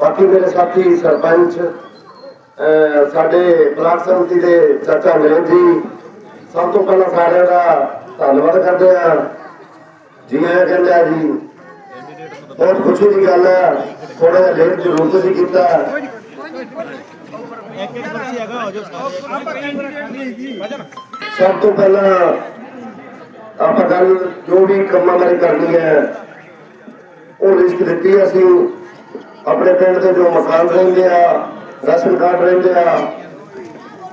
ਬਾਕੀ ਮੇਰੇ ਸਾਥੀ ਸਰਪੰਚ ਸਾਡੇ ਬਲਾਕ ਸੰਮਤੀ ਦੇ ਚਾਚਾ ਨਰੇਨ ਜੀ, ਸਭ ਤੋਂ ਪਹਿਲਾਂ ਸਾਰਿਆਂ ਦਾ ਧੰਨਵਾਦ ਕਰਦੇ ਆ ਜੀ ਆਇਆਂ ਕਹਿੰਦੇ ਆ ਜੀ, ਬਹੁਤ ਖੁਸ਼ੀ ਦੀ ਗੱਲ ਹੈ ਥੋੜਾ ਜਿਹਾ ਲੇਟ ਜ਼ਰੂਰ ਤੁਸੀਂ ਕੀਤਾ। ਸਭ ਤੋਂ ਪਹਿਲਾਂ ਆਪਾਂ ਗੱਲ ਜੋ ਵੀ ਕੰਮਾਂ ਬਾਰੇ ਕਰਨੀ ਹੈ, ਉਹ ਲਿਸਟ ਦਿੱਤੀ ਅਸੀਂ। ਆਪਣੇ ਪਿੰਡ ਦੇ ਜੋ ਮਕਾਨ ਰਹਿੰਦੇ ਆ, ਰਾਸ਼ਨ ਕਾਰਡ ਰਹਿੰਦੇ ਆ,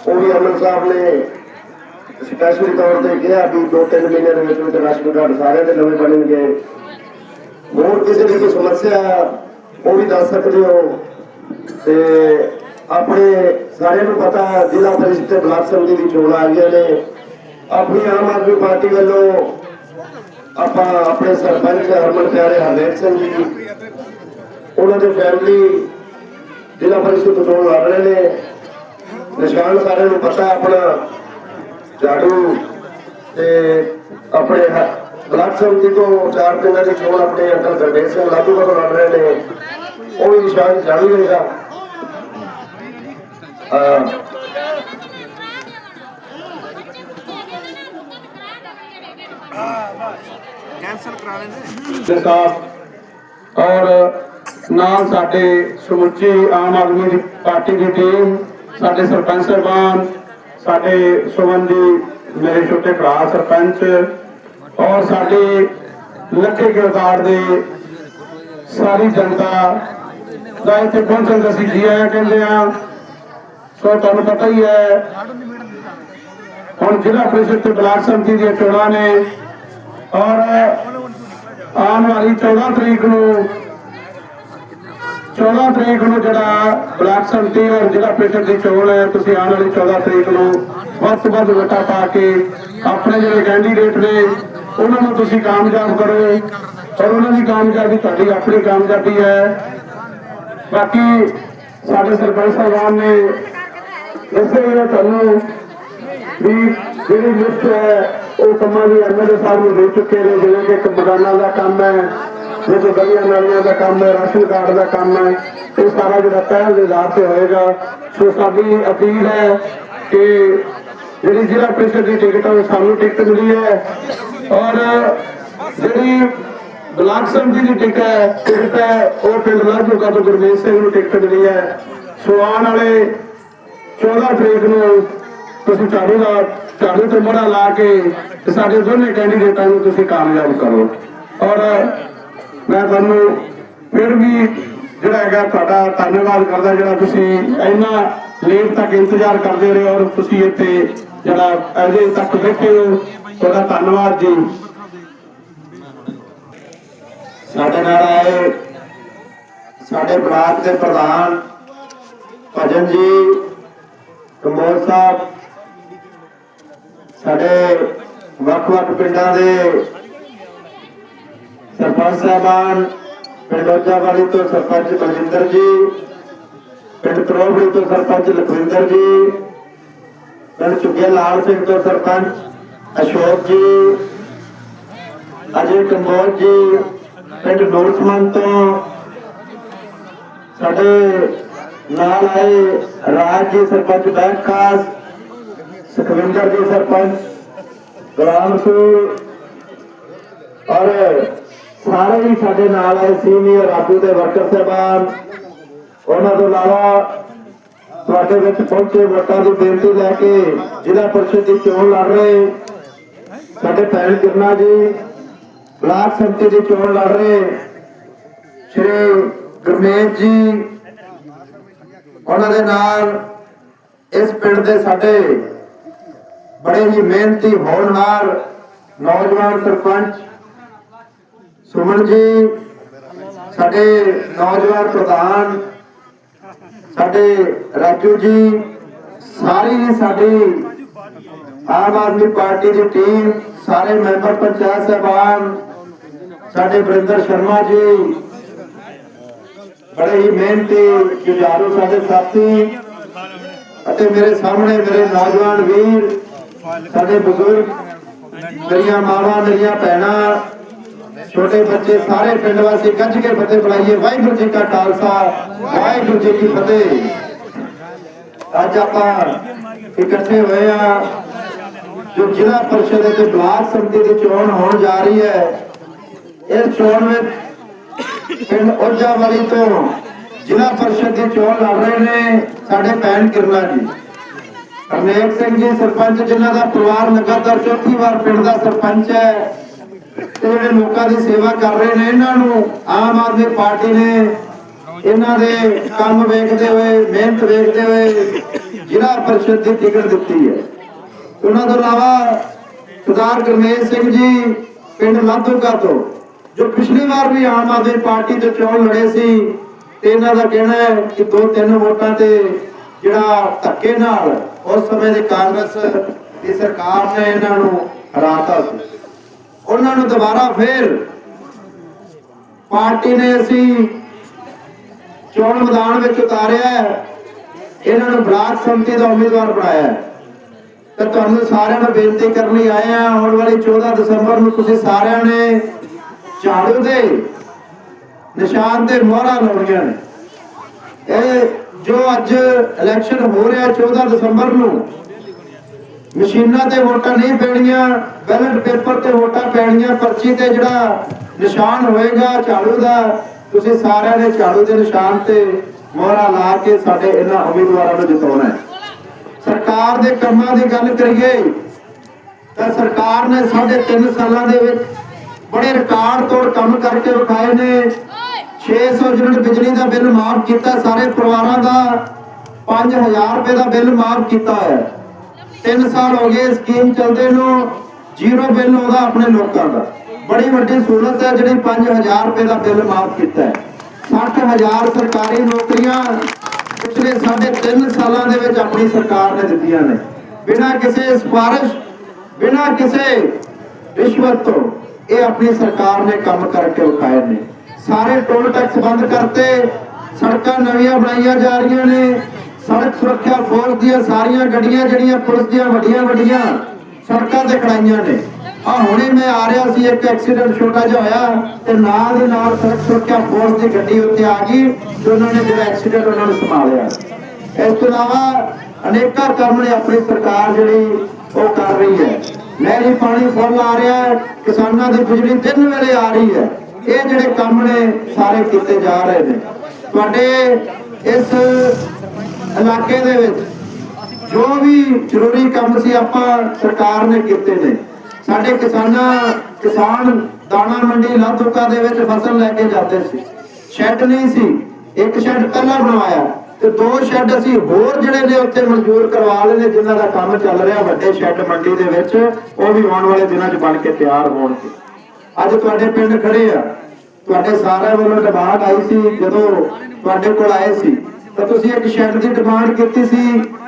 ਉਹ ਵੀ ਅਮਨ ਸਾਹਿਬ ਨੇ ਸਪੈਸ਼ਲੀ ਤੌਰ ਤੇ ਕਿਹਾ ਵੀ ਦੋ ਤਿੰਨ ਮਹੀਨੇ ਦੇ ਵਿੱਚ ਵਿੱਚ ਰਾਸ਼ਨ ਕਾਰਡ ਸਾਰਿਆਂ ਦੇ ਨਵੇਂ ਬਣਨਗੇ। ਹੋਰ ਕਿਸੇ ਦੀ ਕੋਈ ਸਮੱਸਿਆ, ਉਹ ਵੀ ਦੱਸ ਸਕਦੇ ਹੋ। ਤੇ ਆਪਣੇ ਸਾਰਿਆਂ ਨੂੰ ਪਤਾ, ਜ਼ਿਲ੍ਹਾ ਪਰਿਸ਼ਦ ਤੇ ਬਲਾਕ ਸੰਮਤੀ ਦੀ ਚੋਣ ਆ ਗਈਆਂ ਨੇ। ਆਪਣੀ ਆਮ ਆਦਮੀ ਪਾਰਟੀ ਵੱਲੋਂ ਆਪਾਂ ਆਪਣੇ ਸਰਪੰਚ ਹਰਮਨ ਪਿਆਰੇ ਹਰਦੇਵ ਸਿੰਘ ਜੀ ਉਹਨਾਂ ਦੇ ਫੈਮਿਲੀ ਜ਼ਿਲ੍ਹਾ ਪਰਿਸ਼ਦ ਤੋਂ ਲੜ ਰਹੇ ਨੇ। ਨਿਸ਼ਾਨ ਸਾਰਿਆਂ ਨੂੰ ਪਤਾ ਆਪਣਾ ਝਾੜੂ ਤੇ ਆਪਣੇ ਬਲਾਕ ਸੰਮਤੀ ਤੋਂ ਚਾਰ ਪਿੰਡਾਂ ਦੀ ਚੋਣ ਆਪਣੇ ਅੰਕਲ ਗੁਰਮੇਲ ਸਿੰਘ ਲਾਧੂ ਤੋਂ ਲੜ ਰਹੇ ਨੇ। ਉਹ ਵੀ ਨਿਸ਼ਾਨ ਝਾੜੂ ਅਹ ਕੈਂਸਲ ਕਰਾ ਦੇ ਸਾਹਿਬ ਔਰ ਨਾਲ ਸਾਡੇ ਸਮੁੱਚੀ ਆਮ ਆਦਮੀ ਦੀ ਪਾਰਟੀ ਦੀ ਟੀਮ ਸਾਡੇ ਸਰਪੰਚ ਸਾਹਿਬਾਨ, ਸਾਡੇ ਸੁਮਨ ਜੀ ਮੇਰੇ ਛੋਟੇ ਭਰਾ ਸਰਪੰਚ ਔਰ ਸਾਡੇ ਲੱਖੇ ਗਿਰਦਾਰ ਦੇ ਸਾਰੀ ਜਨਤਾ ਦਾ ਇੱਥੇ ਪਹੁੰਚਣ ਦਾ ਅਸੀਂ ਜੀ ਆਇਆ ਕਹਿੰਦੇ ਆ ਸੋ ਤੁਹਾਨੂੰ ਪਤਾ ਹੀ ਹੈ, ਹੁਣ ਜ਼ਿਲ੍ਹਾ ਪ੍ਰੀਸ਼ਦ ਤੇ ਬਲਾਕ ਸੰਮਤੀ ਦੀਆਂ ਚੋਣਾਂ ਨੇ ਔਰ ਆਉਣ ਵਾਲੀ 14 ਤਰੀਕ ਨੂੰ 14 ਤਰੀਕ ਨੂੰ ਜਿਹੜਾ ਬਲਾਕ ਸੰਮਤੀ ਔਰ ਜ਼ਿਲ੍ਹਾ ਪ੍ਰੀਸ਼ਦ ਦੀ ਚੋਣ ਹੈ, ਤੁਸੀਂ ਆਉਣ ਵਾਲੀ 14 ਤਰੀਕ ਨੂੰ ਵੱਧ ਤੋਂ ਵੱਧ ਵੋਟਾਂ ਪਾ ਕੇ ਆਪਣੇ ਜਿਹੜੇ ਕੈਂਡੀਡੇਟ ਨੇ, ਉਹਨਾਂ ਨੂੰ ਤੁਸੀਂ ਕਾਮਯਾਬ ਕਰੋ। ਔਰ ਉਹਨਾਂ ਦੀ ਕਾਮਯਾਬੀ ਤੁਹਾਡੀ ਆਪਣੀ ਕਾਮਯਾਬੀ ਹੈ। ਬਾਕੀ ਸਾਡੇ ਸਰਪੰਚ ਸਾਹਿਬਾਨ ਨੇ ਇਸੇ ਵੇਲੇ ਤੁਹਾਨੂੰ ਵੀ ਜਿਹੜੀ ਲਿਸਟ ਹੈ, ਉਹ ਕੰਮਾਂ ਦੀ ਐਮਐਲਏ ਸਾਹਿਬ ਨੂੰ ਦੇ ਚੁੱਕੇ ਨੇ, ਜਿਵੇਂ ਕਿ ਇੱਕ ਬਗਾਨਾ ਦਾ ਕੰਮ ਹੈ ਜਿਹਦੇ ਗਲੀਆਂ ਨਾਲੀਆਂ ਦਾ ਕੰਮ ਹੈ, ਰਾਸ਼ਨ ਕਾਰਡ ਦਾ ਕੰਮ ਹੈ, ਇਹ ਸਾਰਾ ਜਿਹੜਾ ਪਹਿਲ ਦੇ ਆਧਾਰ ਤੇ ਹੋਏਗਾ। ਸੋ ਸਾਡੀ ਅਪੀਲ ਹੈ ਕਿ ਜਿਹੜੀ ਜ਼ਿਲ੍ਹਾ ਪ੍ਰੀਸ਼ਦ ਦੀ ਟਿਕਟ ਹੈ ਸਾਨੂੰ ਟਿਕਟ ਮਿਲੀ ਹੈ। ਔਰ ਜਿਹੜੀ ਬਲਾਕ ਸੰਮਤੀ ਦੀ ਟਿਕਟ ਹੈ ਟਿਕਟ ਹੈ, ਉਹ ਪਿੰਡ ਲਾਜੂਗਾ ਤੋਂ ਗੁਰਮੇਸ਼ ਸਿੰਘ ਨੂੰ ਟਿਕਟ ਮਿਲੀ ਹੈ। ਸੋ ਆਉਣ ਵਾਲੇ 14 ਤਰੀਕ ਨੂੰ ਤੁਸੀਂ ਝਾੜੂ ਦਾ ਝਾੜੂ ਤੇ ਮੋਹਰਾ ਲਾ ਕੇ ਤੇ ਸਾਡੇ ਦੋਨੇ ਕੈਂਡੀਡੇਟਾਂ ਨੂੰ ਤੁਸੀਂ ਕਾਮਯਾਬ ਕਰੋ। ਔਰ ਮੈਂ ਤੁਹਾਨੂੰ ਫਿਰ ਵੀ ਜਿਹੜਾ ਹੈਗਾ ਤੁਹਾਡਾ ਧੰਨਵਾਦ ਕਰਦਾ ਜਿਹੜਾ ਤੁਸੀਂ ਇੰਨਾ ਲੇਟ ਤੱਕ ਇੰਤਜ਼ਾਰ ਕਰਦੇ ਰਹੇ ਔਰ ਤੁਸੀਂ ਇੱਥੇ ਜਿਹੜਾ ਅਜੇ ਤੱਕ ਬੈਠੇ ਹੋ, ਤੁਹਾਡਾ ਧੰਨਵਾਦ ਜੀ। ਸਾਡੇ ਨਾਲ ਆਏ ਸਾਡੇ ਬਲਾਕ ਦੇ ਪ੍ਰਧਾਨ ਭਜਨ ਜੀ ਕਮੋਲ ਸਾਹਿਬ, ਸਾਡੇ ਵੱਖ-ਵੱਖ ਪਿੰਡਾਂ ਦੇ ਸਰਪੰਚ ਸਾਹਿਬਾਨ, ਪਿੰਡ ਵਾਲੀ ਤੋਂ ਸਰਪੰਚ ਬਲਜਿੰਦਰ ਜੀ, ਪਿੰਡ ਤਰੋਬੜੀ ਤੋਂ ਸਰਪੰਚ ਲਖਵਿੰਦਰ ਜੀ, ਪਿੰਡ ਚੁੱਗੇ ਲਾਲ ਸਿੰਘ ਤੋਂ ਸਰਪੰਚ ਅਸ਼ੋਕ ਜੀ, ਅਜੇ ਕੰਬੋਜ ਜੀ, ਪਿੰਡ ਨੂਰਸਮਨ ਤੋਂ ਸਾਡੇ ਨਾਲ ਆਏ ਰਾਜ ਜੀ ਸਰਪੰਚ ਬੈਂਕ ਖਾਸ, ਸੁਖਵਿੰਦਰ ਜੀ ਸਰਪੰਚ, ਗੁਲਾਮ ਸਿੰਘ ਔਰ ਸਾਰੇ ਹੀ ਸਾਡੇ ਨਾਲ ਆਏ ਸੀਨੀਅਰ ਆਗੂ ਦੇ ਵਰਕਰ ਸਾਹਿਬਾਨ। ਉਹਨਾਂ ਤੋਂ ਇਲਾਵਾ ਤੁਹਾਡੇ ਵਿੱਚ ਪਹੁੰਚੇ ਵੋਟਾਂ ਦੀ ਬੇਨਤੀ ਲੈ ਕੇ ਜ਼ਿਲ੍ਹਾ ਪਰਿਸ਼ਦ ਦੀ ਚੋਣ ਲੜ ਰਹੇ ਸਾਡੇ ਭੈਣ ਕਿਰਨਾ ਜੀ, ਬਲਾਕ ਸੰਮਤੀ ਦੀ ਚੋਣ ਲੜ ਰਹੇ ਸ਼੍ਰੀ ਗੁਰਮੇਸ਼ ਜੀ, ਉਹਨਾਂ ਦੇ ਨਾਲ ਇਸ ਪਿੰਡ ਦੇ ਸਾਡੇ ਬੜੇ ਹੀ ਮਿਹਨਤੀ ਹੋਣਹਾਰ ਨੌਜਵਾਨ ਸਰਪੰਚ ਸੁਮਨ ਜੀ, ਸਾਡੇ ਨੌਜਵਾਨ ਪ੍ਰਧਾਨ, ਸਾਡੇ ਰਾਜੂ ਜੀ, ਸਾਰੀ ਹੀ ਸਾਡੀ ਆਮ ਆਦਮੀ ਪਾਰਟੀ ਦੀ ਟੀਮ ਸਾਰੇ ਮੈਂਬਰ ਪੰਚਾਇਤ ਸਹਿਬਾਨ, ਸਾਡੇ ਬਰਿੰਦਰ ਸ਼ਰਮਾ ਜੀ, ਬੜੇ ਹੀ ਮਿਹਨਤੀ ਜੁਝਾਰੂ ਸਾਡੇ ਸਾਥੀ ਅਤੇ ਮੇਰੇ ਸਾਹਮਣੇ ਮੇਰੇ ਨੌਜਵਾਨ ਵੀਰ, ਸਾਡੇ ਬਜ਼ੁਰਗ, ਮੇਰੀਆਂ ਮਾਵਾਂ, ਮੇਰੀਆਂ ਭੈਣਾਂ ਛੋਟੇ ਬੱਚੇ ਸਾਰੇ ਪਿੰਡ ਵਾਸੀ ਗੱਜ ਕੇ ਫਤਿਹ ਬੁਲਾਈਏ। ਵਾਹਿਗੁਰੂ ਜੀ ਕਾ ਖਾਲਸਾ, ਵਾਹਿਗੁਰੂ ਜੀ ਕੀ ਫਤਿਹ। ਅੱਜ ਆਪਾਂ ਇਕੱਠੇ ਹੋਏ ਆ, ਜੋ ਜ਼ਿਲ੍ਹਾ ਪਰਿਸ਼ਦ ਤੇ ਬਲਾਕ ਸੰਮਤੀ ਦੀ ਚੋਣ ਹੋਣ ਜਾ ਰਹੀ ਹੈ। ਇਸ ਚੋਣ ਵਿੱਚ ਪਿੰਡ ਓਜਾ ਵਾਲੀ ਤੋਂ ਜ਼ਿਲ੍ਹਾ ਪਰਿਸ਼ਦ ਦੀ ਚੋਣ ਲੜ ਰਹੇ ਨੇ ਸਾਡੇ ਭੈਣ ਕਿਰਲਾ ਜੀ। ਹਰਨੇਕ ਸਿੰਘ ਜੀ, ਸਰਪੰਚ ਜਿਨ੍ਹਾਂ ਦਾ ਪਰਿਵਾਰ ਲਗਾਤਾਰ ਚੌਥੀ ਵਾਰ ਪਿੰਡ ਦਾ ਸਰਪੰਚ ਹੈ। ਜਿਹੜੇ ਲੋਕਾਂ ਦੀ ਸੇਵਾ ਕਰ ਰਹੇ ਨੇ, ਇਹਨਾਂ ਨੂੰ ਆਮ ਆਦਮੀ ਪਾਰਟੀ ਨੇ ਇਹਨਾਂ ਦੇ ਕੰਮ ਵੇਖਦੇ ਹੋਏ, ਮਿਹਨਤ ਵੇਖਦੇ ਹੋਏ ਜ਼ਿਲ੍ਹਾ ਪਰਿਸ਼ਦ ਦੀ ਟਿਕਟ ਦਿੱਤੀ ਹੈ। ਉਹਨਾਂ ਤੋਂ ਇਲਾਵਾ ਸਰਦਾਰ ਗੁਰਮੇਜ ਸਿੰਘ ਜੀ ਪਿੰਡ ਲਾਧੂਕਾ ਤੋਂ, ਜੋ ਪਿਛਲੀ ਵਾਰ ਵੀ ਆਮ ਆਦਮੀ ਪਾਰਟੀ ਤੋਂ ਚੋਣ ਲੜੇ ਸੀ, ਤੇ ਇਹਨਾਂ ਦਾ ਕਹਿਣਾ ਹੈ ਕਿ ਦੋ ਤਿੰਨ ਵੋਟਾਂ ਤੇ ਜਿਹੜਾ ਧੱਕੇ ਨਾਲ ਉਸ ਸਮੇਂ ਦੀ ਕਾਂਗਰਸ ਦੀ ਸਰਕਾਰ ਨੇ ਇਹਨਾਂ ਨੂੰ ਹਰਾਤਾ ਸੀ। ਉਹਨਾਂ ਨੂੰ ਦੁਬਾਰਾ ਫੇਰ ਪਾਰਟੀ ਨੇ ਅਸੀਂ ਚੋਣ ਮੈਦਾਨ ਵਿੱਚ ਉਤਾਰਿਆ ਇਹਨਾਂ ਨੂੰ ਬਲਾਕ ਸੰਮਤੀ ਦਾ ਉਮੀਦਵਾਰ ਬਣਾਇਆ ਤੇ ਤੁਹਾਨੂੰ ਸਾਰਿਆਂ ਨੂੰ ਬੇਨਤੀ ਕਰਨ ਲਈ ਆਏ ਆ ਆਉਣ ਵਾਲੀ 14 ਦਸੰਬਰ ਨੂੰ ਤੁਸੀਂ ਸਾਰਿਆਂ ਨੇ ਝਾੜੂ ਦੇ ਨਿਸ਼ਾਨ ਤੇ ਮੋਹਰਾਂ ਲਾਉਣੀਆਂ ਨੇ। ਇਹ ਜੋ ਅੱਜ ਇਲੈਕਸ਼ਨ ਹੋ ਰਿਹਾ 14 ਦਸੰਬਰ ਨੂੰ ਮਸ਼ੀਨਾਂ ਤੇ ਵੋਟਾਂ ਨਹੀਂ ਪੈਣੀਆਂ ਬੈਲਟ ਪੇਪਰ ਤੇ ਵੋਟਾਂ ਪੈਣੀਆਂ, ਪਰਚੀ ਤੇ ਜਿਹੜਾ ਨਿਸ਼ਾਨ ਹੋਏਗਾ ਝਾੜੂ ਦਾ, ਤੁਸੀਂ ਸਾਰਿਆਂ ਨੇ ਝਾੜੂ ਦੇ ਨਿਸ਼ਾਨ ਤੇ ਮੋਹਰਾਂ ਲਾ ਕੇ ਸਾਡੇ ਇਹਨਾਂ ਉਮੀਦਵਾਰਾਂ ਨੂੰ ਜਿਤਾਉਣਾ ਹੈ। ਸਰਕਾਰ ਦੇ ਕੰਮਾਂ ਦੀ ਗੱਲ ਕਰੀਏ, ਤਾਂ ਸਰਕਾਰ ਨੇ ਸਾਢੇ 3 ਸਾਲਾਂ ਦੇ ਵਿੱਚ ਬੜੇ ਰਿਕਾਰਡ ਤੋੜ ਕੰਮ ਕਰਕੇ ਵਿਖਾਏ ਨੇ। 600 ਯੂਨਿਟ ਬਿਜਲੀ ਦਾ ਬਿੱਲ ਮਾਫ ਕੀਤਾ, ਸਾਰੇ ਪਰਿਵਾਰਾਂ ਦਾ 5000 ਰੁਪਏ ਦਾ ਬਿੱਲ ਮਾਫ ਕੀਤਾ ਹੈ। 3 ਸਾਲ ਹੋ ਗਏ ਸਕੀਮ ਚੱਲਦੇ ਨੂੰ, ਜ਼ੀਰੋ ਬਿੱਲ ਉਹਦਾ ਆਪਣੇ ਲੋਕਾਂ ਦਾ। ਬੜੀ ਵੱਡੀ ਸਹੂਲਤ ਹੈ, ਜਿਹੜੀ 5000 ਰੁਪਏ ਦਾ ਬਿੱਲ ਮਾਫ ਕੀਤਾ ਹੈ। 60000 ਸਰਕਾਰੀ ਨੌਕਰੀਆਂ ਪਿਛਲੇ ਸਾਢੇ 3 ਸਾਲਾਂ ਦੇ ਵਿੱਚ ਆਪਣੀ ਸਰਕਾਰ ਨੇ ਦਿੱਤੀਆਂ ਨੇ। ਬਿਨਾਂ ਕਿਸੇ ਸਿਫਾਰਿਸ਼, ਬਿਨਾਂ ਕਿਸੇ ਰਿਸ਼ਵਤ ਤੋਂ ਇਹ ਆਪਣੀ ਸਰਕਾਰ ਨੇ ਕੰਮ ਕਰਕੇ ਵਿਖਾਏ ਨੇ। ਸਾਰੇ ਟੋਲ ਟੈਕਸ ਬੰਦ ਕਰਤੇ, ਸੜਕਾਂ ਨਵੀਆਂ ਬਣਾਈਆਂ ਜਾ ਰਹੀਆਂ ਨੇ ਸੜਕ ਸੁਰੱਖਿਆ ਫੌਜ ਦੀਆਂ ਸਾਰੀਆਂ ਗੱਡੀਆਂ ਜਿਹੜੀਆਂ ਪੁਲਿਸ ਦੀਆਂ ਵੱਡੀਆਂ ਵੱਡੀਆਂ ਸੜਕਾਂ ਤੇ ਖੜਾਈਆਂ ਨੇ। ਆ ਹੁਣੇ ਮੈਂ ਆ ਰਿਹਾ ਸੀ, ਇੱਕ ਐਕਸੀਡੈਂਟ ਛੋਟਾ ਜਿਹਾ ਹੋਇਆ ਤੇ ਨਾਲ ਦੀ ਨਾਲ ਸੜਕ ਸੁਰੱਖਿਆ ਫੌਜ ਦੀ ਗੱਡੀ ਉੱਤੇ ਆ ਗਈ ਤੇ ਉਹਨਾਂ ਨੇ ਜਿਹੜਾ ਐਕਸੀਡੈਂਟ ਉਹਨਾਂ ਨੂੰ ਸੰਭਾਲਿਆ ਇਸ ਤੋਂ ਇਲਾਵਾ ਅਨੇਕਾਂ ਕੰਮ ਨੇ ਆਪਣੀ ਸਰਕਾਰ ਜਿਹੜੀ ਉਹ ਕਰ ਰਹੀ ਹੈ। ਨਹਿਰੀ ਪਾਣੀ ਫੁੱਲ ਆ ਰਿਹਾ ਹੈ ਕਿਸਾਨਾਂ ਦੀ ਬਿਜਲੀ ਦਿਨ ਵੇਲੇ ਆ ਰਹੀ ਹੈ। ਇਹ ਜਿਹੜੇ ਕੰਮ ਨੇ ਸਾਰੇ ਕੀਤੇ ਜਾ ਰਹੇ ਨੇ। ਤੁਹਾਡੇ ਇਸ ਇਲਾਕੇ ਦੇ ਵਿੱਚ ਜੋ ਵੀ ਜ਼ਰੂਰੀ ਕੰਮ ਸੀ ਆਪਾਂ ਸਰਕਾਰ ਨੇ ਕੀਤੇ ਨੇ। ਸਾਡੇ ਕਿਸਾਨਾਂ, ਕਿਸਾਨ ਦਾਣਾ ਮੰਡੀ ਲਾਧੂਕਾ ਦੇ ਵਿੱਚ ਫਸਲ ਲੈ ਕੇ ਜਾਂਦੇ ਸੀ। ਸ਼ੈੱਡ ਨਹੀਂ ਸੀ। ਇੱਕ ਸ਼ੈੱਡ ਪਹਿਲਾਂ ਬਣਵਾਇਆ ਤੇ ਦੋ ਸ਼ੈੱਡ ਅਸੀਂ ਹੋਰ ਜਿਹੜੇ ਨੇ ਉੱਥੇ ਮਨਜ਼ੂਰ ਕਰਵਾ ਲਏ ਨੇ, ਜਿਨ੍ਹਾਂ ਦਾ ਕੰਮ ਚੱਲ ਰਿਹਾ ਵੱਡੇ ਸ਼ੈੱਡ ਮੰਡੀ ਦੇ ਵਿੱਚ, ਉਹ ਵੀ ਆਉਣ ਵਾਲੇ ਦਿਨਾਂ 'ਚ ਬਣ ਕੇ ਤਿਆਰ ਹੋਣਗੇ। ਅੱਜ ਤੁਹਾਡੇ ਪਿੰਡ ਖੜੇ ਆ। ਤੁਹਾਡੇ ਸਾਰਿਆਂ ਵੱਲੋਂ ਡਿਮਾਂਡ ਆਈ ਸੀ ਜਦੋਂ ਤੁਹਾਡੇ ਕੋਲ ਆਏ ਸੀ। ਤਾਂ ਤੁਸੀਂ ਇੱਕ ਸ਼ੈੱਡ ਦੀ ਡਿਮਾਂਡ ਕੀਤੀ ਸੀ,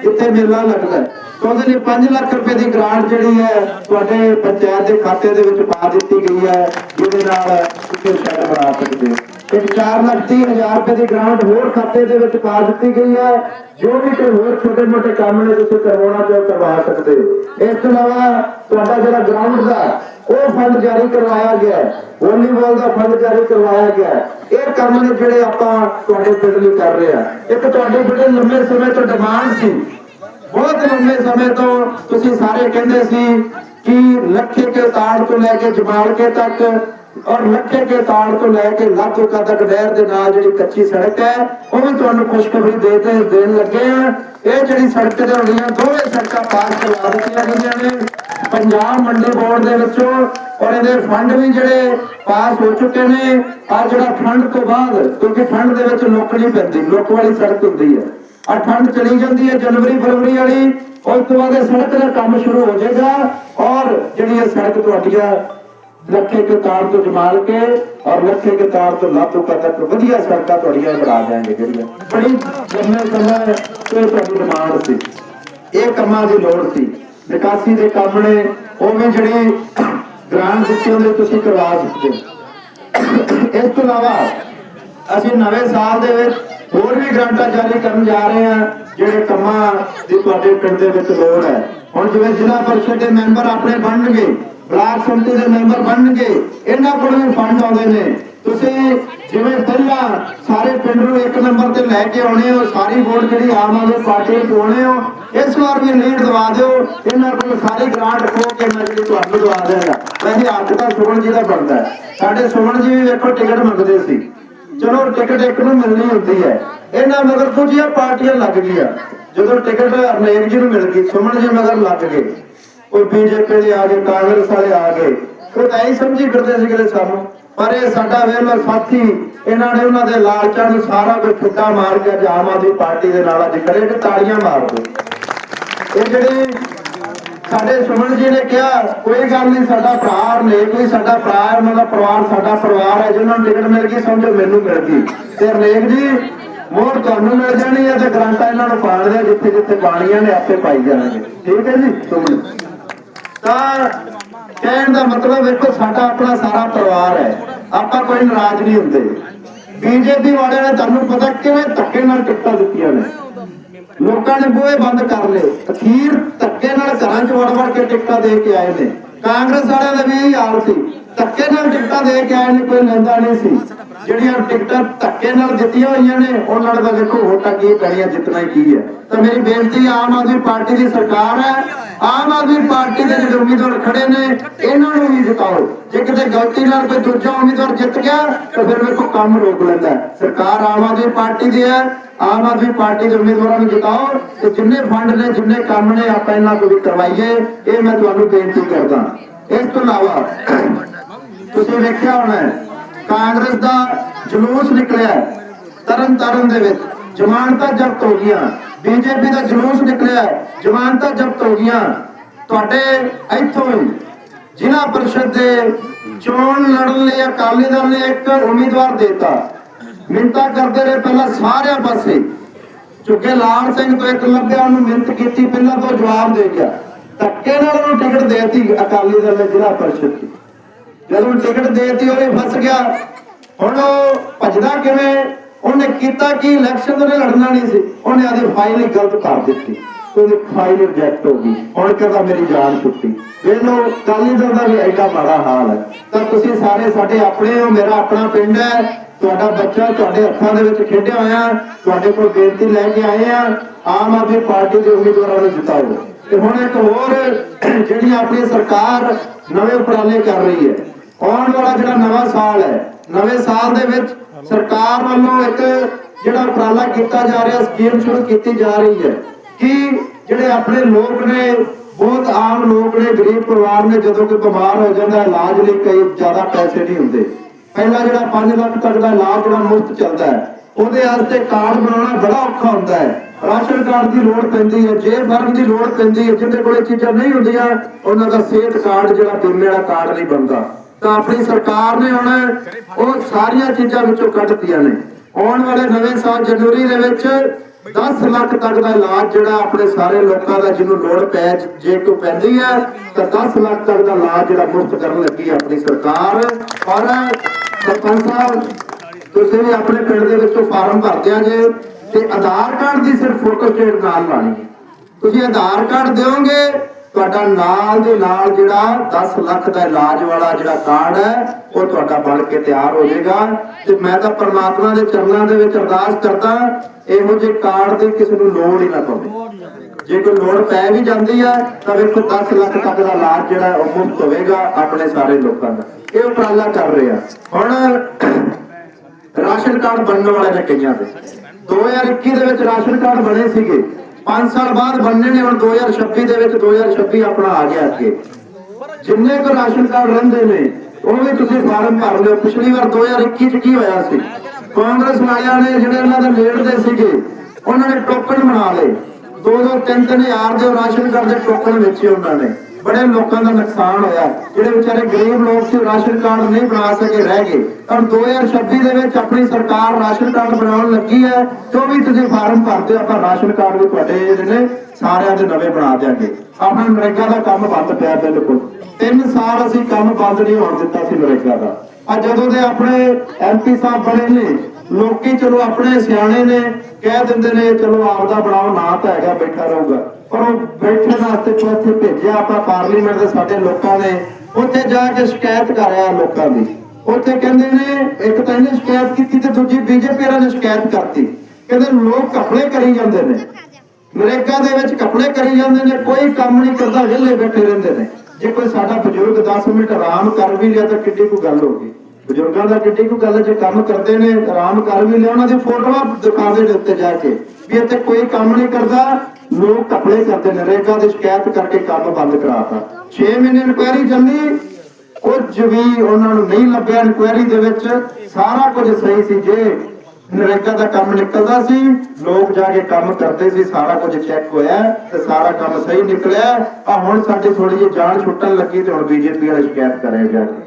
ਇੱਥੇ ਮੇਲਾ ਲੱਗਦਾ ਤਾਂ ਉਹਦੇ ਲਈ 5 ਲੱਖ ਰੁਪਏ ਦੀ ਗ੍ਰਾਂਟ ਜਿਹੜੀ ਹੈ, ਤੁਹਾਡੇ ਪੰਚਾਇਤ ਦੇ ਖਾਤੇ ਦੇ ਵਿੱਚ ਪਾ ਦਿੱਤੀ ਗਈ ਹੈ, ਜਿਹਦੇ ਨਾਲ ਤੁਸੀਂ ਸ਼ੈੱਡ ਬਣਾ ਸਕਦੇ ਹੋ। ਇੱਕ 4 ਲੱਖ ਰੁਪਏ ਦੀ ਗ੍ਰਾਂਟ ਹੋਰ ਖਾਤੇ ਦੇ ਵਿੱਚ ਪਾ ਦਿੱਤੀ ਗਈ ਹੈ। ਜੋ ਵੀ ਕੋਈ ਹੋਰ ਛੋਟੇ ਮੋਟੇ ਕੰਮ ਨੇ ਤੁਸੀਂ ਕਰਵਾਉਣਾ ਚਾਹੋ ਕਰਵਾ ਸਕਦੇ ਹੋ। ਇਸ ਤੋਂ ਇਲਾਵਾ ਤੁਹਾਡਾ ਜਿਹੜਾ ਗਰਾਊਂਡ ਦਾ, ਉਹ ਫੰਡ ਜਾਰੀ ਕਰਵਾਇਆ ਗਿਆ ਹੈ। ਵਾਲੀਬਾਲ ਦਾ ਫੰਡ ਜਾਰੀ ਕਰਵਾਇਆ ਗਿਆ ਹੈ। ਇਹ ਕੰਮ ਨੇ ਜਿਹੜੇ ਆਪਾਂ ਤੁਹਾਡੇ ਪਿੰਡ ਲਈ ਕਰ ਰਹੇ ਆ ਇੱਕ ਤੁਹਾਡੇ ਬੜੇ ਲੰਮੇ ਸਮੇਂ ਤੋਂ ਡਿਮਾਂਡ ਸੀ। ਬਹੁਤ ਲੰਮੇ ਸਮੇਂ ਤੋਂ ਤੁਸੀਂ ਸਾਰੇ ਕਹਿੰਦੇ ਸੀ ਕਿ ਲੱਖੇ ਕੇ ਤਾੜ ਤੋਂ ਲੈ ਕੇ ਜਮਾਲ ਕੇ ਤੱਕ ਔਰ ਲੱਖੇ ਕੇ ਤਾੜ ਤੋਂ ਲੈ ਕੇ ਲਾਧੂਕਾ ਤੱਕ ਨਹਿਰ ਦੇ ਨਾਲ ਜਿਹੜੀ ਕੱਚੀ ਸੜਕ ਹੈ, ਉਹ ਵੀ ਤੁਹਾਨੂੰ ਖੁਸ਼ਖਬਰੀ ਦੇ ਦੇ ਦੇਣ ਲੱਗੇ ਆ ਇਹ ਜਿਹੜੀ ਸੜਕ ਤੇ ਹੁੰਦੀਆਂ ਦੋਵੇਂ ਸੜਕਾਂ ਪਾਸ ਕਰਵਾ ਦਿੱਤੀਆਂ ਗਈਆਂ ਨੇ। ਪੰਜਾਬ ਮੰਡੀ ਬੋਰਡ ਦੇ ਵਿੱਚੋਂ ਔਰ ਇਹਦੇ ਫੰਡ ਵੀ ਜਿਹੜੇ ਪਾਸ ਹੋ ਚੁੱਕੇ ਨੇ। ਆ ਜਿਹੜਾ ਫੰਡ ਤੋਂ ਬਾਅਦ, ਕਿਉਂਕਿ ਫੰਡ ਦੇ ਵਿੱਚ ਲੋਕ ਨਹੀਂ ਪੈਂਦੀ ਲੋਕ ਵਾਲੀ ਸੜਕ ਹੁੰਦੀ ਹੈ। ਆ ਠੰਡ ਚਲੀ ਜਾਂਦੀ ਹੈ ਜਨਵਰੀ, ਫਰਵਰੀ ਵਾਲੀ। ਉਸ ਤੋਂ ਬਾਅਦ ਇਹ ਸੜਕ ਦਾ ਕੰਮ ਸ਼ੁਰੂ ਹੋ ਜਾਏਗਾ ਔਰ ਜਿਹੜੀ ਇਹ ਸੜਕ ਤੁਹਾਡੀਆਂ ਲੱਖੇ ਕੇ ਤਾਰ ਤੋਂ ਜਮਾਲ ਕੇ ਔਰ ਲੱਖੇ ਕੇ ਤਾਰ ਤੋਂ ਲਾਤੂਕਾ ਤੱਕ ਵਧੀਆ ਸੜਕਾਂ ਤੁਹਾਡੀਆਂ ਬਣਾ ਦੇਣਗੇ ਜਿਹੜੀਆਂ। ਬੜੀ ਲੰਮੇ ਸਮੇਂ ਤੋਂ ਤੁਹਾਡੀ ਡਿਮਾਂਡ ਸੀ। ਇਹ ਕੰਮਾਂ ਦੀ ਲੋੜ ਸੀ। ਨਿਕਾਸੀ ਦੇ ਕੰਮ ਨੇ ਉਹ ਵੀ ਗ੍ਰਾਂਟ ਦਿੱਤੀ ਉਹਦੇ ਤੁਸੀਂ ਕਰਵਾ ਸਕਦੇ ਇਸ ਤੋਂ ਇਲਾਵਾ ਅਸੀਂ ਨਵੇਂ ਸਾਲ ਦੇ ਵਿੱਚ ਹੋਰ ਵੀ ਗ੍ਰਾਂਟਾਂ ਜਾਰੀ ਕਰਨ ਜਾ ਰਹੇ ਹਾਂ, ਜਿਹੜੇ ਕੰਮਾਂ ਦੀ ਤੁਹਾਡੇ ਪਿੰਡ ਦੇ ਵਿੱਚ ਲੋੜ ਹੈ। ਹੁਣ ਜਿਵੇਂ ਜ਼ਿਲ੍ਹਾ ਪਰਿਸ਼ਦ ਦੇ ਮੈਂਬਰ ਆਪਣੇ ਬਣਨਗੇ ਬਲਾਕ ਸੰਮਤੀ ਦੇ ਮੈਂਬਰ ਬਣਨਗੇ, ਇਹਨਾਂ ਕੋਲ ਵੀ ਫੰਡ ਆਉਂਦੇ ਨੇ। ਤੁਸੀਂ ਜਿਵੇਂ ਪਹਿਲਾਂ ਸਾਰੇ ਪਿੰਡ ਨੂੰ ਇੱਕ ਨੰਬਰ ਤੇ ਲੈ ਕੇ ਆਉਣੇ ਹੋ, ਸਾਰੀ ਵੋਟ ਜਿਹੜੀ ਆਮ ਆਦਮੀ ਪਾਰਟੀ ਨੂੰ ਪਾਉਣੇ ਹੋ, ਇਸ ਵਾਰ ਵੀ ਲੀਡ ਦਵਾ ਦਿਓ। ਇਹਨਾਂ ਕੋਲ ਸਾਰੀ ਗ੍ਰਾਂਟ ਖੋ ਕੇ ਮੈਂ ਜਿਹੜੀ ਤੁਹਾਨੂੰ ਦਵਾ ਦੇਵਾਂਗਾ ਵੈਸੇ ਅੱਜ ਤਾਂ ਸੁਮਨ ਜੀ ਦਾ ਬਣਦਾ ਸਾਡੇ ਸੁਮਨ ਜੀ ਵੀ ਵੇਖੋ ਟਿਕਟ ਮੰਗਦੇ ਸੀ। ਚਲੋ, ਟਿਕਟ ਇੱਕ ਨੂੰ ਮਿਲਣੀ ਹੁੰਦੀ ਹੈ। ਇਹਨਾਂ ਮਗਰ ਕੁਝ ਇਹ ਪਾਰਟੀਆਂ ਲੱਗ ਗਈਆਂ। ਜਦੋਂ ਟਿਕਟ ਅਰਨੇਕ ਜੀ ਨੂੰ ਮਿਲ ਗਈ, ਸੁਮਨ ਜੀ ਮਗਰ ਲੱਗ ਗਏ। ਕੋਈ ਬੀਜੇਪੀ ਦੇ ਆ ਗਏ, ਕਾਂਗਰਸ ਵਾਲੇ ਆ ਗਏ। ਉਹ ਤਾਂ ਹੀ ਸਮਝੀ ਫਿਰਦੇ ਸੀ ਕਿ ਸਾਨੂੰ। ਪਰ ਇਹ ਸਾਡਾ ਵੇਲਾ ਸਾਥੀ, ਇਹਨਾਂ ਨੇ ਉਹਨਾਂ ਦੇ ਲਾਲਚਾਂ ਨੂੰ ਸਾਰਾ ਕੁਝ ਠੁੱਡਾ ਮਾਰ ਕੇ ਅੱਜ ਆਮ ਆਦਮੀ ਪਾਰਟੀ ਦੇ ਨਾਲ ਅੱਜ ਖੜੇ ਕਿ ਤਾੜੀਆਂ ਮਾਰ ਦਿਓ ਇਹ ਜਿਹੜੇ ਸਾਡੇ ਸੁਮਨ ਜੀ ਨੇ ਕਿਹਾ, ਕੋਈ ਗੱਲ ਨਹੀਂ, ਸਾਡਾ ਭਰਾ ਨੇ, ਕੋਈ ਸਾਡਾ ਭਰਾ ਉਹਨਾਂ ਦਾ ਪਰਿਵਾਰ, ਸਾਡਾ ਪਰਿਵਾਰ ਹੈ ਜਿਹਨਾਂ ਨੂੰ ਟਿਕਟ ਮਿਲ ਗਈ, ਸਮਝੋ ਮੈਨੂੰ ਮਿਲ ਗਈ। ਤੇ ਨੇਕ ਜੀ ਮੋਹਰ ਤੁਹਾਨੂੰ ਮਿਲ ਜਾਣੀ ਹੈ ਤੇ ਗਰੰਟਾਂ ਇਹਨਾਂ ਨੂੰ ਪਾਣ ਦੇ ਜਿੱਥੇ ਜਿੱਥੇ ਪਾਣੀਆਂ ਨੇ, ਆਪੇ ਪਾਈ ਜਾਣਗੇ। ਠੀਕ ਹੈ ਜੀ, ਸੁਮਨ ਤਾਂ ਕਹਿਣ ਦਾ ਮਤਲਬ ਵੇਖੋ, ਸਾਡਾ ਆਪਣਾ ਸਾਰਾ ਪਰਿਵਾਰ ਹੈ। ਆਪਾਂ ਕੋਈ ਨਾਰਾਜ਼ ਨਹੀਂ ਹੁੰਦੇ। ਬੀਜੇਪੀ ਵਾਲਿਆਂ ਨੇ ਤੁਹਾਨੂੰ ਪਤਾ ਕਿਵੇਂ ਧੱਕੇ ਨਾਲ ਟਿਕਟਾਂ ਦਿੱਤੀਆਂ ਨੇ। ਲੋਕਾਂ ਨੇ ਬੂਹੇ ਬੰਦ ਕਰ ਲਏ। ਅਖੀਰ ਧੱਕੇ ਨਾਲ ਘਰਾਂ 'ਚ ਵੜ ਵੜ ਕੇ ਟਿਕਟਾਂ ਦੇ ਕੇ ਆਏ ਨੇ। ਕਾਂਗਰਸ ਵਾਲਿਆਂ ਦਾ ਵੀ ਇਹੀ ਹਾਲ ਸੀ। ਧੱਕੇ ਨਾਲ ਟਿਕਟਾਂ ਦੇ ਕੇ ਆਏ ਨੇ, ਕੋਈ ਲੈਂਦਾ ਨਹੀਂ ਸੀ। ਜਿਹੜੀਆਂ ਟਿਕਟਾਂ ਧੱਕੇ ਨਾਲ ਦਿੱਤੀਆਂ ਹੋਈਆਂ ਨੇ ਉਹਨਾਂ ਦਾ ਦੇਖੋ ਵੋਟਾਂ ਕੀ ਪੈਣੀਆਂ ਜਿੱਤਣਾ ਕੀ ਹੈ। ਤਾਂ ਮੇਰੀ ਬੇਨਤੀ ਆਮ ਆਦਮੀ ਪਾਰਟੀ ਦੀ ਸਰਕਾਰ ਹੈ, ਆਮ ਆਦਮੀ ਪਾਰਟੀ ਦੇ ਜਿਹੜੇ ਉਮੀਦਵਾਰ ਖੜੇ ਨੇ, ਇਹਨਾਂ ਨੂੰ ਵੀ ਜਿਤਾਓ। ਜੇ ਕਿਤੇ ਗਲਤੀ ਨਾਲ ਕੋਈ ਦੂਜਾ ਉਮੀਦਵਾਰ ਜਿੱਤ ਗਿਆ, ਤਾਂ ਫਿਰ ਵੇਖੋ ਕੰਮ ਰੋਕ ਲੈਂਦਾ ਸਰਕਾਰ ਆਮ ਆਦਮੀ ਪਾਰਟੀ ਦੀ ਹੈ, ਆਮ ਆਦਮੀ ਪਾਰਟੀ ਦੇ ਉਮੀਦਵਾਰਾਂ ਨੂੰ ਜਿਤਾਓ ਤੇ ਜਿੰਨੇ ਫੰਡ ਨੇ, ਜਿੰਨੇ ਕੰਮ ਨੇ, ਆਪਾਂ ਇਹਨਾਂ ਕੋਲ ਵੀ ਕਰਵਾਈਏ। ਇਹ ਮੈਂ ਤੁਹਾਨੂੰ ਬੇਨਤੀ ਕਰਦਾ। ਇਸ ਤੋਂ ਇਲਾਵਾ, ਤੁਸੀਂ ਵੇਖਿਆ ਹੋਣਾ ਕਾਂਗਰਸ ਦਾ ਜਲੂਸ ਨਿਕਲਿਆ ਹੈ, ਤਰਨ ਤਾਰਨ ਦੇ ਵਿੱਚ ਜ਼ਮਾਨਤਾਂ ਜ਼ਬਤ ਹੋ ਗਈਆਂ। ਬੀਜੇਪੀ ਦਾ ਜਲੂਸ ਨਿਕਲਿਆ ਜ਼ਮਾਨਤਾਂ ਜ਼ਬਤ ਹੋ ਗਈਆਂ। ਤੁਹਾਡੇ ਇੱਥੋਂ ਜ਼ਿਲ੍ਹਾ ਪਰਿਸ਼ਦ ਦੇ ਚੋਣ ਲੜਨ ਲਈ ਅਕਾਲੀ ਦਲ ਨੇ ਇੱਕ ਉਮੀਦਵਾਰ ਦਿੱਤਾ। ਮਿੰਤਾ ਕਰਦੇ ਰਹੇ ਪਹਿਲਾਂ ਸਾਰਿਆਂ ਪਾਸੇ। ਚੁੱਕੇ ਲਾਲ ਸਿੰਘ ਤੋਂ ਇੱਕ ਲੱਭਿਆ ਉਹਨੂੰ ਮਿਹਨਤ ਕੀਤੀ ਪਹਿਲਾਂ ਤੋਂ ਜਵਾਬ ਦੇ ਗਿਆ। ਧੱਕੇ ਨਾਲ ਉਹਨੂੰ ਟਿਕਟ ਦੇਤੀ ਅਕਾਲੀ ਦਲ ਨੇ ਜ਼ਿਲ੍ਹਾ ਪਰਿਸ਼ਦ ਦੀ। ਜਦੋਂ ਟਿਕਟ ਦੇਤੀ, ਉਹਨੇ ਫਸ ਗਿਆ। ਹੁਣ ਉਹ ਭੱਜਦਾ ਕਿਵੇਂ? ਉਹਨੇ ਕੀਤਾ ਕਿ? ਇਲੈਕਸ਼ਨ ਉਹਨੇ ਲੜਨਾ ਨਹੀਂ ਸੀ। ਉਹਨੇ ਆਦੀ ਫਾਈਲ ਹੀ ਗਲਤ ਕਰ ਦਿੱਤੀ। ਉਹਦੀ ਫਾਈਲ ਰਿਜੈਕਟ ਹੋ ਗਈ। ਹੁਣ ਕਹਿੰਦਾ ਮੇਰੀ ਜਾਨ ਛੁੱਟੀ। ਵੇਲੋ ਕਾਲੀ ਦਲ ਦਾ ਵੀ ਐਡਾ ਮਾੜਾ ਹਾਲ ਹੈ। ਤਾਂ ਤੁਸੀਂ ਸਾਰੇ ਸਾਡੇ ਆਪਣੇ ਹੋ, ਮੇਰਾ ਆਪਣਾ ਪਿੰਡ ਹੈ। ਤੁਹਾਡਾ ਬੱਚਾ ਤੁਹਾਡੇ ਹੱਥਾਂ ਦੇ ਵਿੱਚ ਖੇਡਿਆ ਹੋਇਆ। ਤੁਹਾਡੇ ਕੋਲ ਬੇਨਤੀ ਲੈ ਕੇ ਆਏ ਆ। ਆਮ ਆਦਮੀ ਪਾਰਟੀ ਦੇ ਉਮੀਦਵਾਰਾਂ ਨੂੰ ਜਿਤਾਓ। ਤੇ ਹੁਣ ਇੱਕ ਹੋਰ, ਜਿਹੜੀ ਆਪਣੀ ਸਰਕਾਰ ਨਵੇਂ ਉਪਰਾਲੇ ਕਰ ਰਹੀ ਹੈ। ਆਉਣ ਵਾਲਾ ਜਿਹੜਾ ਨਵਾਂ ਸਾਲ ਹੈ, ਨਵੇਂ ਸਾਲ ਦੇ ਵਿੱਚ ਸਰਕਾਰ ਵੱਲੋਂ ਇੱਕ ਜਿਹੜਾ ਉਪਰਾਲਾ ਕੀਤਾ ਜਾ ਰਿਹਾ, ਸਕੀਮ ਸ਼ੁਰੂ ਕੀਤੀ ਜਾ ਰਹੀ ਹੈ ਕਿ ਜਿਹੜੇ ਆਪਣੇ ਲੋਕ ਨੇ, ਬਹੁਤ ਆਮ ਲੋਕ ਨੇ, ਗਰੀਬ ਪਰਿਵਾਰ ਨੇ, ਜਦੋਂ ਕੋਈ ਬਿਮਾਰ ਹੋ ਜਾਂਦਾ, ਇਲਾਜ ਲਈ ਕਈ ਜ਼ਿਆਦਾ ਪੈਸੇ ਨਹੀਂ ਹੁੰਦੇ। ਪਹਿਲਾਂ ਜਿਹੜਾ 5 ਲੱਖ ਤੱਕ ਦਾ ਇਲਾਜ ਜਿਹੜਾ ਮੁਫਤ ਚੱਲਦਾ ਹੈ, ਉਹਦੇ ਵਾਸਤੇ ਕਾਰਡ ਬਣਾਉਣਾ ਬੜਾ ਔਖਾ ਹੁੰਦਾ ਹੈ। ਰਾਸ਼ਨ ਕਾਰਡ ਦੀ ਲੋੜ ਪੈਂਦੀ ਹੈ, ਜੇ ਵਰਗ ਦੀ ਲੋੜ ਪੈਂਦੀ ਹੈ ਜਿਹਦੇ ਕੋਲੇ ਚੀਜ਼ਾਂ ਨਹੀਂ ਹੁੰਦੀਆਂ, ਉਹਨਾਂ ਦਾ ਸਿਹਤ ਕਾਰਡ ਜਿਹੜਾ ਬੀਮੇ ਵਾਲਾ ਕਾਰਡ ਨਹੀਂ ਬਣਦਾ। ਤਾਂ ਆਪਣੀ ਸਰਕਾਰ ਨੇ ਹੁਣ ਉਹ ਸਾਰੀਆਂ ਚੀਜ਼ਾਂ ਵਿੱਚੋਂ ਕੱਢਤੀਆਂ ਨੇ। ਆਉਣ ਵਾਲੇ ਨਵੇਂ ਸਾਲ ਜਨਵਰੀ ਦੇ ਵਿੱਚ 10 ਲੱਖ ਤੱਕ ਦਾ ਇਲਾਜ ਜਿਹੜਾ ਆਪਣੇ ਸਾਰੇ ਲੋਕਾਂ ਦਾ ਜਿਹਨੂੰ ਲੋੜ ਪੈ ਜੇ ਕੋਈ ਪੈਂਦੀ ਹੈ, ਤਾਂ 10 ਲੱਖ ਤੱਕ ਦਾ ਇਲਾਜ ਜਿਹੜਾ ਮੁਫਤ ਕਰਨ ਲੱਗੀ ਹੈ ਆਪਣੀ ਸਰਕਾਰ। ਔਰ ਸਰਪੰਚ ਸਾਹਿਬ, ਤੁਸੀਂ ਵੀ ਆਪਣੇ ਪਿੰਡ ਦੇ ਵਿੱਚੋਂ ਫਾਰਮ ਭਰਦੇ ਆ ਜੇ ਤੇ ਆਧਾਰ ਕਾਰਡ ਦੀ ਸਿਰਫ ਫੋਟੋ ਸਟੇਟ ਨਾਲ ਲਾਣੀ ਤੁਸੀਂ ਆਧਾਰ ਕਾਰਡ ਦਿਓਗੇ ਤੁਹਾਡਾ ਨਾਲ ਦੇ ਨਾਲ ਜਿਹੜਾ 10 ਲੱਖ ਦਾ ਇਲਾਜ ਵਾਲਾ ਜਿਹੜਾ ਕਾਰਡ ਹੈ, ਉਹ ਤੁਹਾਡਾ ਬਣ ਕੇ ਤਿਆਰ ਹੋ ਜਾਏਗਾ। ਤੇ ਮੈਂ ਤਾਂ ਪ੍ਰਮਾਤਮਾ ਦੇ ਚਰਨਾਂ ਦੇ ਵਿੱਚ ਅਰਦਾਸ ਕਰਦਾ, ਇਹੋ ਜਿਹੇ ਕਾਰਡ ਦੀ ਕਿਸੇ ਨੂੰ ਲੋੜ ਹੀ ਨਾ ਪਵੇ। ਜੇ ਕੋਈ ਲੋੜ ਪੈ ਵੀ ਜਾਂਦੀ ਹੈ ਤਾਂ ਵੇਖੋ 10 ਲੱਖ ਤੱਕ ਦਾ ਇਲਾਜ ਜਿਹੜਾ ਉਹ ਮੁਫਤ ਹੋਵੇਗਾ ਆਪਣੇ ਸਾਰੇ ਲੋਕਾਂ ਦਾ। ਇਹ ਉਪਰਾਲਾ ਕਰ ਰਿਹਾ ਹੁਣ ਰਾਸ਼ਨ ਕਾਰਡ ਬਣਨ ਵਾਲੇ ਨੇ ਕਈਆਂ ਦੇ। 2021 ਦੇ ਵਿੱਚ ਰਾਸ਼ਨ ਕਾਰਡ ਬਣੇ ਸੀਗੇ। 5 ਸਾਲ ਬਾਅਦ ਬੰਨੇ ਨੇ ਹੁਣ 2026 ਦੇ ਵਿੱਚ 2026 ਆਪਣਾ ਆ ਗਿਆ ਅੱਗੇ ਜਿੰਨੇ ਕੋ ਰਾਸ਼ਨ ਕਾਰਡ ਰਹਿੰਦੇ ਨੇ, ਉਹ ਵੀ ਤੁਸੀਂ ਫਾਰਮ ਭਰ ਲਿਓ। ਪਿਛਲੀ ਵਾਰ 2021 ਚ ਕੀ ਹੋਇਆ ਸੀ? ਕਾਂਗਰਸ ਵਾਲਿਆਂ ਨੇ ਜਿਹੜੇ ਇਹਨਾਂ ਦੇ ਲੀਡਰ ਸੀਗੇ, ਉਹਨਾਂ ਨੇ ਟੋਕਨ ਬਣਾ ਲਏ। ਦੋ ਦੋ ਤਿੰਨ ਤਿੰਨ ਹਜ਼ਾਰ ਦੇ ਰਾਸ਼ਨ ਕਾਰਡ ਦੇ ਟੋਕਨ ਵੇਚੇ ਉਹਨਾਂ ਨੇ। ਬੜੇ ਲੋਕਾਂ ਦਾ ਨੁਕਸਾਨ ਹੋਇਆ। ਜਿਹੜੇ ਵਿਚਾਰੇ ਗਰੀਬ ਲੋਕ ਸੀ ਉਹ ਰਾਸ਼ਨ ਕਾਰਡ ਨਹੀਂ ਬਣਾ ਸਕੇ, ਰਹਿ ਗਏ। ਤਾਂ 2026 ਦੇ ਵਿੱਚ ਆਪਣੀ ਸਰਕਾਰ ਰਾਸ਼ਨ ਕਾਰਡ ਬਣਾਉਣ ਲੱਗੀ ਹੈ, ਤੇ ਵੀ ਤੁਸੀਂ ਫਾਰਮ ਭਰਦੇ ਆਪਾਂ ਰਾਸ਼ਨ ਕਾਰਡ ਵੀ ਤੁਹਾਡੇ ਜਿਹੜੇ ਨੇ, ਸਾਰਿਆਂ ਦੇ ਨਵੇਂ ਬਣਾ ਦਿਆਂਗੇ। ਆਪਣਾ ਨਰੇਗਾ ਦਾ ਕੰਮ ਬੰਦ ਪਿਆ ਬਿਲਕੁਲ ਤਿੰਨ ਸਾਲ ਅਸੀਂ ਕੰਮ ਬੰਦ ਨਹੀਂ ਹੋਣ ਦਿੱਤਾ ਸੀ ਨਰੇਗਾ ਦਾ। ਆ ਜਦੋਂ ਦੇ ਆਪਣੇ ਐਮਪੀ ਸਾਹਿਬ ਬਣੇ ਨੇ, ਲੋਕੀ ਚਲੋ ਆਪਣੇ ਸਿਆਣੇ ਨੇ, ਕਹਿ ਦਿੰਦੇ ਨੇ, ਚਲੋ ਆਪਦਾ ਬਣਾਓ, ਨਾ ਤਾਂ ਹੈਗਾ, ਬੈਠਾ ਰਹੂਗਾ। ਪਰ ਉਹ ਬੈਠਣ ਵਾਸਤੇ ਇੱਥੇ ਭੇਜਿਆ ਆਪਾਂ ਪਾਰਲੀਮੈਂਟ ਦੇ ਸਾਡੇ ਲੋਕਾਂ ਨੇ, ਉੱਥੇ ਜਾ ਕੇ ਸ਼ਿਕਾਇਤ ਕਰ ਰਿਹਾ ਲੋਕਾਂ ਦੀ। ਉੱਥੇ ਕਹਿੰਦੇ ਨੇ, ਇੱਕ ਤਾਂ ਇਹਨੇ ਸ਼ਿਕਾਇਤ ਕੀਤੀ ਤੇ ਦੂਜੀ ਬੀਜੇਪੀ ਵਾਲਿਆਂ ਨੇ ਸ਼ਿਕਾਇਤ ਕਰਤੀ। ਕਹਿੰਦੇ ਲੋਕ ਕਪੜੇ ਕਰੀ ਜਾਂਦੇ ਨੇ। ਨਰੇਗਾ ਦੇ ਵਿੱਚ ਕੱਪੜੇ ਕਰੀ ਜਾਂਦੇ ਨੇ, ਕੋਈ ਕੰਮ ਨਹੀਂ ਕਰਦਾ, ਵਿਹਲੇ ਬੈਠੇ ਰਹਿੰਦੇ ਨੇ। ਜੇ ਕੋਈ ਸਾਡਾ ਬਜ਼ੁਰਗ 10 ਮਿੰਟ ਆਰਾਮ ਕਰ ਵੀ ਲਿਆ ਤਾਂ ਕਿੱਡੀ ਕੋਈ ਗੱਲ ਹੋ ਗਈ। ਬਜ਼ੁਰਗਾਂ ਦਾ ਕਿੱਡੀ ਕੋਈ ਗੱਲ ਜੇ ਕੰਮ ਕਰਦੇ ਨੇ, ਆਰਾਮ ਕਰ ਵੀ ਲਿਆ, ਉਹਨਾਂ ਦੀ ਫੋਟੋਆਂ ਦਿਖਾਉਂਦੇ ਨੇ ਉੱਤੇ ਜਾ ਕੇ, ਵੀ ਇੱਥੇ ਕੋਈ ਕੰਮ ਨਹੀਂ ਕਰਦਾ, ਲੋਕ ਕੱਪੜੇ ਕਰਦੇ ਨੇ ਨਰੇਗਾ ਦੀ ਸ਼ਿਕਾਇਤ ਕਰਕੇ ਕੰਮ ਬੰਦ ਕਰਾਤਾ। 6 ਮਹੀਨੇ ਇਨਕੁਆਇਰੀ ਚੱਲੀ, ਕੁਝ ਵੀ ਉਹਨਾਂ ਨੂੰ ਨਹੀਂ ਲੱਭਿਆ ਇਨਕੁਆਇਰੀ ਦੇ ਵਿੱਚ, ਸਾਰਾ ਕੁਝ ਸਹੀ ਸੀ, ਜੇ ਨਰੇਗਾ ਦਾ ਕੰਮ ਨਿਕਲਦਾ ਸੀ, ਲੋਕ ਜਾ ਕੇ ਕੰਮ ਕਰਦੇ ਸੀ, ਸਾਰਾ ਕੁਝ ਚੈੱਕ ਹੋਇਆ, ਤੇ ਸਾਰਾ ਕੰਮ ਸਹੀ ਨਿਕਲਿਆ। ਆ ਹੁਣ ਸਾਡੀ ਥੋੜੀ ਜਿਹੀ ਜਾਨ ਛੁੱਟਣ ਲੱਗੀ ਤੇ ਹੁਣ ਬੀਜੇਪੀ ਵਾਲੇ ਸ਼ਿਕਾਇਤ ਕਰੇ ਜਾ ਕੇ।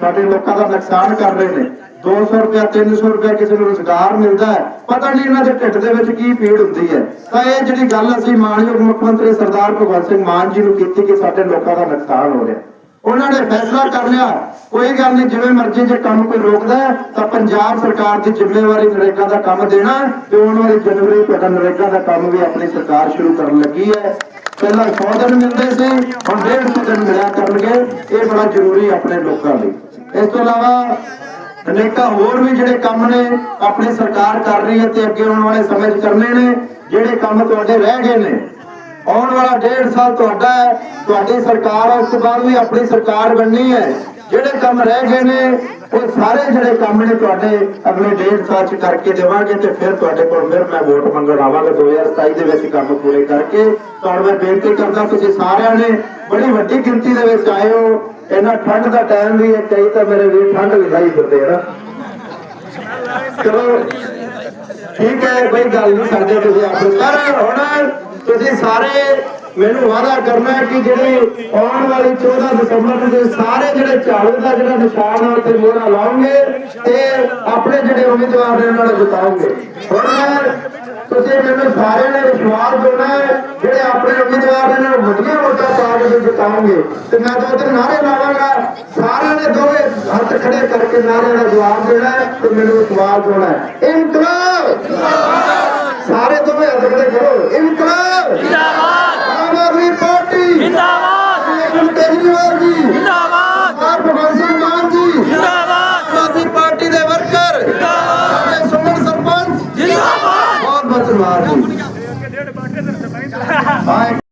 ਸਾਡੇ ਲੋਕਾਂ ਦਾ ਨੁਕਸਾਨ ਕਰ ਰਹੇ ਨੇ। 200 ਰੁਪਇਆ 300 ਰੁਪਇਆ ਕਿਸੇ ਨੂੰ ਰੋਜ਼ਗਾਰ ਮਿਲਦਾ ਹੈ। ਪਤਾ ਨਹੀਂ ਇਹਨਾਂ ਦੇ ਢਿੱਡ ਦੇ ਵਿੱਚ ਕੀ ਪੀੜ ਹੁੰਦੀ ਹੈ। ਤਾਂ ਇਹ ਜਿਹੜੀ ਗੱਲ ਅਸੀਂ ਮਾਨਯੋਗ ਮੁੱਖ ਮੰਤਰੀ ਸਰਦਾਰ ਭਗਵੰਤ ਸਿੰਘ ਮਾਨ ਜੀ ਨੂੰ ਕੀਤੀ ਕਿ ਸਾਡੇ ਲੋਕਾਂ ਦਾ ਨੁਕਸਾਨ ਹੋ ਰਿਹਾ ਉਹਨਾਂ ਨੇ ਫੈਸਲਾ ਕਰ ਲਿਆ, ਕੋਈ ਗੱਲ ਨਹੀਂ, ਜਿਵੇਂ ਮਰਜ਼ੀ ਜੇ ਕੰਮ ਕੋਈ ਰੋਕਦਾ ਤਾਂ ਪੰਜਾਬ ਸਰਕਾਰ ਦੀ ਜ਼ਿੰਮੇਵਾਰੀ ਨਰੇਗਾ ਦਾ ਕੰਮ ਦੇਣਾ ਤੇ ਆਉਣ ਵਾਲੀ ਜਨਵਰੀ ਤੋਂ ਨਰੇਗਾ ਦਾ ਕੰਮ ਵੀ ਆਪਣੀ ਸਰਕਾਰ ਸ਼ੁਰੂ ਕਰਨ ਲੱਗੀ ਹੈ। ਪਹਿਲਾਂ 100 ਦਿਨ ਮਿਲਦੇ ਸੀ, ਹੁਣ 150 ਦਿਨ ਮਿਲਿਆ ਕਰਨਗੇ। ਇਹ ਬੜਾ ਜ਼ਰੂਰੀ ਆਪਣੇ ਲੋਕਾਂ ਲਈ। ਇਸ ਤੋਂ ਇਲਾਵਾ ਅਨੇਕਾਂ ਹੋਰ ਵੀ ਜਿਹੜੇ ਕੰਮ ਨੇ ਆਪਣੀ ਸਰਕਾਰ ਕਰ ਰਹੀ ਹੈ ਤੇ ਅੱਗੇ ਆਉਣ ਵਾਲੇ ਸਮੇਂ 'ਚ ਕਰਨੇ ਨੇ ਜਿਹੜੇ ਕੰਮ ਤੁਹਾਡੇ ਰਹਿ ਗਏ ਨੇ। ਆਉਣ ਵਾਲਾ ਡੇਢ ਸਾਲ ਤੁਹਾਡਾ ਹੈ ਤੁਹਾਡੀ ਸਰਕਾਰ ਹੈ, ਉਸ ਤੋਂ ਬਾਅਦ ਵੀ ਆਪਣੀ ਸਰਕਾਰ ਬਣਨੀ ਹੈ। ਜਿਹੜੇ ਕੰਮ ਰਹਿ ਗਏ ਨੇ ਉਹ ਸਾਰੇ ਜਿਹੜੇ ਕੰਮ ਨੇ ਤੁਹਾਡੇ ਅਗਲੇ ਡੇਢ ਸਾਲ ਚ ਕਰਕੇ ਦੇਵਾਂਗੇ ਤੇ ਫਿਰ ਤੁਹਾਡੇ ਕੋਲ ਫਿਰ ਮੈਂ ਵੋਟ ਮੰਗਣ ਆਵਾਂਗਾ। 2027 ਦੇ ਵਿੱਚ ਕੰਮ ਪੂਰੇ ਕਰਕੇ। ਤੁਹਾਨੂੰ ਮੈਂ ਬੇਨਤੀ ਕਰਦਾ ਤੁਸੀਂ ਸਾਰਿਆਂ ਨੇ ਬੜੀ ਵੱਡੀ ਗਿਣਤੀ ਦੇ ਵਿੱਚ ਆਏ ਹੋ। ਇਹਨਾਂ ਠੰਡ ਦਾ ਟਾਈਮ ਵੀ ਹੈ, ਕਈ ਤਾਂ ਮੇਰੇ ਵੀ ਠੰਡ ਵੀ ਲਾਈ ਫਿਰਦੇ ਆ ਨਾ। ਚਲੋ, ਠੀਕ ਹੈ, ਕੋਈ ਗੱਲ ਨਹੀਂ ਸਾਡੇ ਤੁਸੀਂ ਆਪਣੇ ਪਰ ਹੁਣ ਤੁਸੀਂ ਸਾਰੇ ਮੈਨੂੰ ਵਾਅਦਾ ਕਰਨਾ ਹੈ ਕਿ ਜਿਹੜੀ ਆਉਣ ਵਾਲੀ 14 ਦਸੰਬਰ ਨੂੰ ਸਾਰੇ ਜਿਹੜੇ ਝਾੜੂ ਦਾ ਜਿਹੜਾ ਨਿਸ਼ਾਨ ਹੈ ਉੱਤੇ ਮੋਹਰਾ ਲਾਓਗੇ ਤੇ ਆਪਣੇ ਜਿਹੜੇ ਉਮੀਦਵਾਰ ਨੇ ਉਹਨਾਂ ਨੂੰ ਜਿਤਾਓਗੇ। ਹੁਣ ਤੁਸੀਂ ਮੈਨੂੰ ਸਾਰਿਆਂ ਨੇ ਵਿਸ਼ਵਾਸ ਪਾ ਤੇ ਮੈਂ ਦੋ ਤਿੰਨ ਨਾਰੇ ਲਾਵਾਂਗਾ ਸਾਰਿਆਂ ਨੇ ਦੋਵੇਂ ਹੱਥ ਖੜੇ ਕਰਕੇ ਨਾਰਿਆਂ ਦਾ ਜਵਾਬ ਦੇਣਾ ਹੈ ਤੇ ਮੈਨੂੰ ਸਵਾਲ ਦੇਣਾ ਹੈ। ਇਨਕਲਾਬ! ਸਾਰੇ ਦੋਵੇਂ ਹੱਥ ਖੜੇ ਕਰੋ। ਇਨਕਲਾਬ! ਜਿੰਦਾਬਾਦ